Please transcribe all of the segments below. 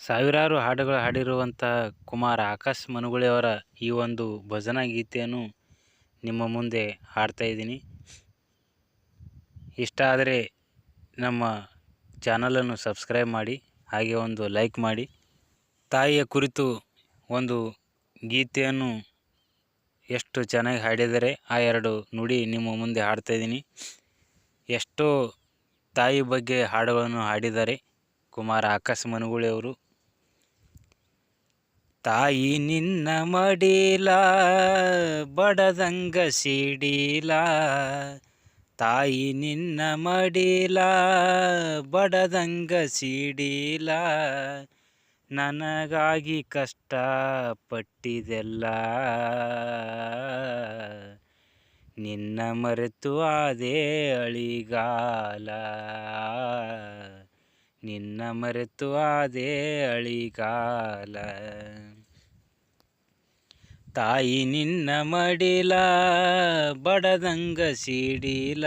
ಸಾವಿರಾರು ಹಾಡುಗಳು ಹಾಡಿರುವಂಥ ಕುಮಾರ ಆಕಾಶ್ ಮನುಗುಳಿಯವರ ಈ ಒಂದು ಭಜನಾ ಗೀತೆಯನ್ನು ನಿಮ್ಮ ಮುಂದೆ ಹಾಡ್ತಾ ಇದ್ದೀನಿ. ಇಷ್ಟ ಆದರೆ ನಮ್ಮ ಚಾನಲನ್ನು ಸಬ್ಸ್ಕ್ರೈಬ್ ಮಾಡಿ, ಹಾಗೆ ಒಂದು ಲೈಕ್ ಮಾಡಿ. ತಾಯಿಯ ಕುರಿತು ಒಂದು ಗೀತೆಯನ್ನು ಎಷ್ಟು ಚೆನ್ನಾಗಿ ಹಾಡಿದರೆ ಆ ಎರಡು ನುಡಿ ನಿಮ್ಮ ಮುಂದೆ ಹಾಡ್ತಾ ಇದ್ದೀನಿ. ಎಷ್ಟೋ ತಾಯಿ ಬಗ್ಗೆ ಹಾಡುಗಳನ್ನು ಹಾಡಿದ್ದಾರೆ ಕುಮಾರ ಆಕಾಶ್ ಮನುಗುಳಿಯವರು ತಾಯಿ ನಿನ್ನ ಮಡಿಲ, ಬಡದಂಗ ಸಿಡಿಲ. ತಾಯಿ ನಿನ್ನ ಮಡಿಲ, ಬಡದಂಗ ಸಿಡಿಲ. ನನಗಾಗಿ ಕಷ್ಟ ಪಟ್ಟಿದೆಲ್ಲ ನಿನ್ನ ಮರೆತು ಅದೇ ಅಳಿಗಾಲ. ನಿನ್ನ ಮರೆತು ಆದೇ ಅಳಿಗಾಲ. ತಾಯಿ ನಿನ್ನ ಮಡಿಲ, ಬಡದಂಗ ಸಿಡಿಲ.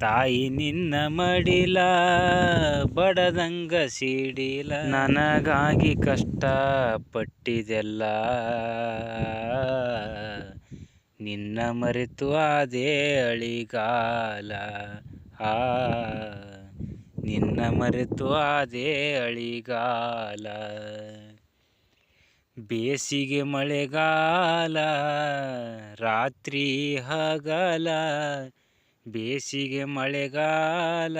ತಾಯಿ ನಿನ್ನ ಮಡಿಲ, ಬಡದಂಗ ಸಿಡಿಲ. ನನಗಾಗಿ ಕಷ್ಟ ಪಟ್ಟಿದೆಲ್ಲ ನಿನ್ನ ಮರೆತು ಆದೇ ಅಳಿಗಾಲ. ಆ ನಿನ್ನ ಮರೆತು ಆದೆ ಅಳಿಗಾಲ. ಬೇಸಿಗೆ ಮಳೆಗಾಲ, ರಾತ್ರಿ ಹಗಲ. ಬೇಸಿಗೆ ಮಳೆಗಾಲ,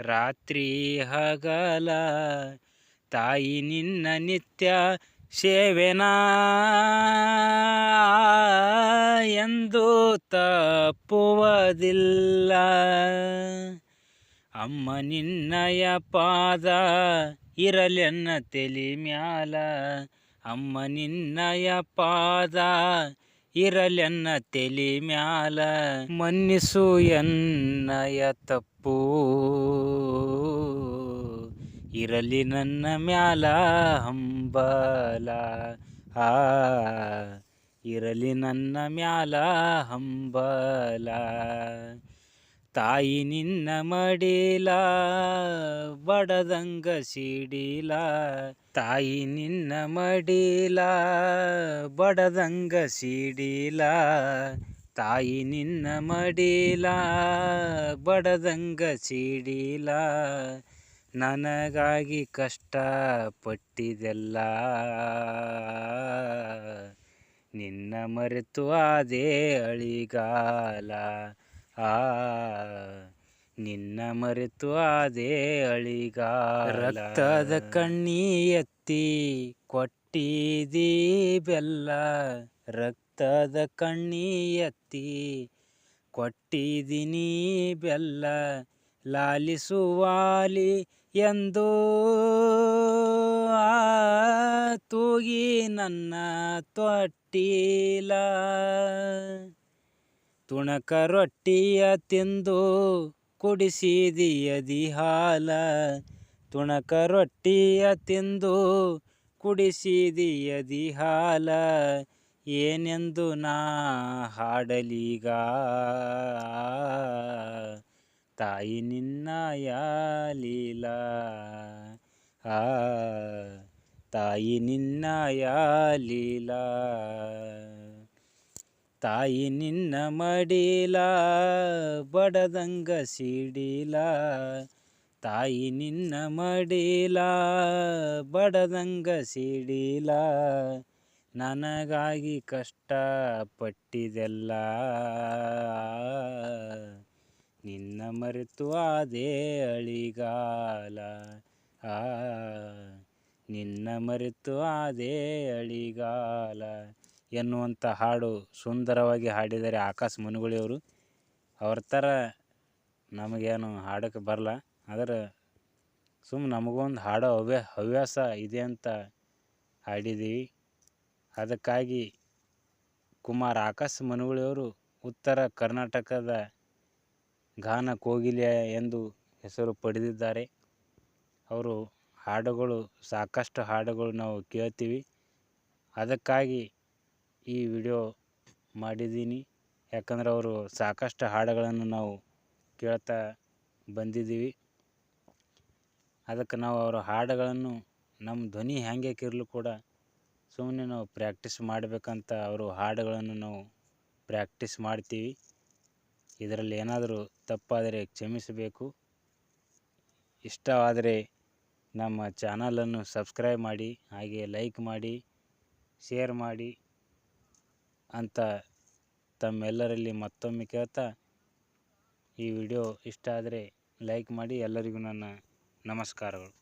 ರಾತ್ರಿ ಹಗಲ. ತಾಯಿ ನಿನ್ನ ನಿತ್ಯ ಸೇವೆನಾ ಎಂದು ತಪ್ಪುವುದಿಲ್ಲ. ಅಮ್ಮ ನಿನ್ನಯ ಪಾದ ಇರಲೆನ್ನ ತೆಲಿ ಮ್ಯಾಲ. ಅಮ್ಮ ನಿನ್ನಯ ಪಾದ ಇರಲೆನ್ನ ತೆಲಿ ಮ್ಯಾಲ. ಮನ್ನಿಸು ಎನ್ನಯ ತಪ್ಪು. ಇರಲಿ ನನ್ನ ಮ್ಯಾಲ ಹಂಬಲ. ಆ, ಇರಲಿ ನನ್ನ ಮ್ಯಾಲ ಹಂಬಲ. ತಾಯಿ ನಿನ್ನ ಮಡಿಲ, ಬಡದಂಗ ಸಿಡಿಲ. ತಾಯಿ ನಿನ್ನ ಮಡಿಲ, ಬಡದಂಗ ಸಿಡಿಲ. ತಾಯಿ ನಿನ್ನ ಮಡಿಲ, ಬಡದಂಗ ಸಿಡಿಲ. ನನಗಾಗಿ ಕಷ್ಟ ಪಟ್ಟಿದೆಲ್ಲ ನಿನ್ನ ಮರೆತು ಆದೆ ಅಳಿಗಾಲ. ಆ, ನಿನ್ನ ಮರೆತು ಆದೆ ಅಳಿಗ ರಕ್ತದ ಕಣ್ಣಿ ಎತ್ತಿ ಕೊಟ್ಟಿದಿ ಬೆಲ್ಲ. ರಕ್ತದ ಕಣ್ಣಿ ಎತ್ತಿ ಕೊಟ್ಟಿದಿನಿ ಬೆಲ್ಲ. ಲಾಲಿಸುವಾಲಿ ಎಂದು ತೂಗಿ ನನ್ನ ತೊಟ್ಟಿಲ. ತುಣಕ ರೊಟ್ಟಿಯ ತಿಂದು ಕುಡಿಸಿದಿಯದಿ ಹಾಲ. ತುಣಕ ರೊಟ್ಟಿಯ ತಿಂದು ಕುಡಿಸಿದಿಯದಿ ಹಾಲ. ಏನೆಂದು ನಾ ಹಾಡಲೀಗ? ತಾಯಿ ನಿನ್ನ ಯಾಲೀಲ? ಆ, ತಾಯಿ ನಿನ್ನ ಯಾಲೀಲ? ತಾಯಿ ನಿನ್ನ ಮಡಿಲ, ಬಡದಂಗ ಸಿಡಿಲ. ತಾಯಿ ನಿನ್ನ ಮಡಿಲ, ಬಡದಂಗ ಸಿಡಿಲ. ನನಗಾಗಿ ಕಷ್ಟ ಪಟ್ಟಿದೆಲ್ಲ ನಿನ್ನ ಮರೆತು ಆದೆ ಅಳಿಗಾಲ. ಆ, ನಿನ್ನ ಮರೆತು ಆದೆ ಅಳಿಗಾಲ. ಎನ್ನುವಂಥ ಹಾಡು ಸುಂದರವಾಗಿ ಹಾಡಿದ್ದಾರೆ ಆಕಾಶ್ ಮನುಗುಳಿಯವರು. ಅವ್ರ ಥರ ನಮಗೇನು ಹಾಡೋಕ್ಕೆ ಬರಲ್ಲ. ಆದರೆ ಸುಮ್ಮನೆ ನಮಗೊಂದು ಹಾಡೋ ಹವ್ಯ, ಹವ್ಯಾಸ ಇದೆ ಅಂತ ಹಾಡಿದ್ದೀವಿ. ಅದಕ್ಕಾಗಿ ಕುಮಾರ್ ಆಕಾಶ್ ಮನುಗುಳಿಯವರು ಉತ್ತರ ಕರ್ನಾಟಕದ ಗಾನ ಕೋಗಿಲೆ ಎಂದು ಹೆಸರು ಪಡೆದಿದ್ದಾರೆ. ಅವರು ಹಾಡುಗಳು ಸಾಕಷ್ಟು ಹಾಡುಗಳು ನಾವು ಕೇಳ್ತೀವಿ. ಅದಕ್ಕಾಗಿ ಈ ವಿಡಿಯೋ ಮಾಡಿದ್ದೀನಿ. ಯಾಕಂದ್ರೆ ಅವರು ಸಾಕಷ್ಟು ಹಾಡುಗಳನ್ನು ನಾವು ಕೇಳ್ತಾ ಬಂದಿದ್ದೀವಿ. ಅದಕ್ಕೆ ನಾವು ಅವರ ಹಾಡುಗಳನ್ನು ನಮ್ಮ ಧ್ವನಿ ಹ್ಯಾಂಗ್ಯಾಕಿರಲು ಕೂಡ ಸುಮ್ಮನೆ ನಾವು ಪ್ರ್ಯಾಕ್ಟೀಸ್ ಮಾಡಬೇಕಂತ ಅವರು ಹಾಡುಗಳನ್ನು ನಾವು ಪ್ರ್ಯಾಕ್ಟೀಸ್ ಮಾಡ್ತೀವಿ. ಇದರಲ್ಲಿ ಏನಾದರೂ ತಪ್ಪಾದರೆ ಕ್ಷಮಿಸಬೇಕು. ಇಷ್ಟವಾದರೆ ನಮ್ಮ ಚಾನಲನ್ನು ಸಬ್ಸ್ಕ್ರೈಬ್ ಮಾಡಿ, ಹಾಗೆ ಲೈಕ್ ಮಾಡಿ ಶೇರ್ ಮಾಡಿ. ಅಂತ ತಮ್ಮೆಲ್ಲರಲ್ಲಿ ಮತ್ತೊಮ್ಮೆ ಕೇಳ್ತಾ ಈ ವಿಡಿಯೋ ಇಷ್ಟ ಆದರೆ ಲೈಕ್ ಮಾಡಿ ಎಲ್ಲರಿಗೂ ನನ್ನ ನಮಸ್ಕಾರಗಳು.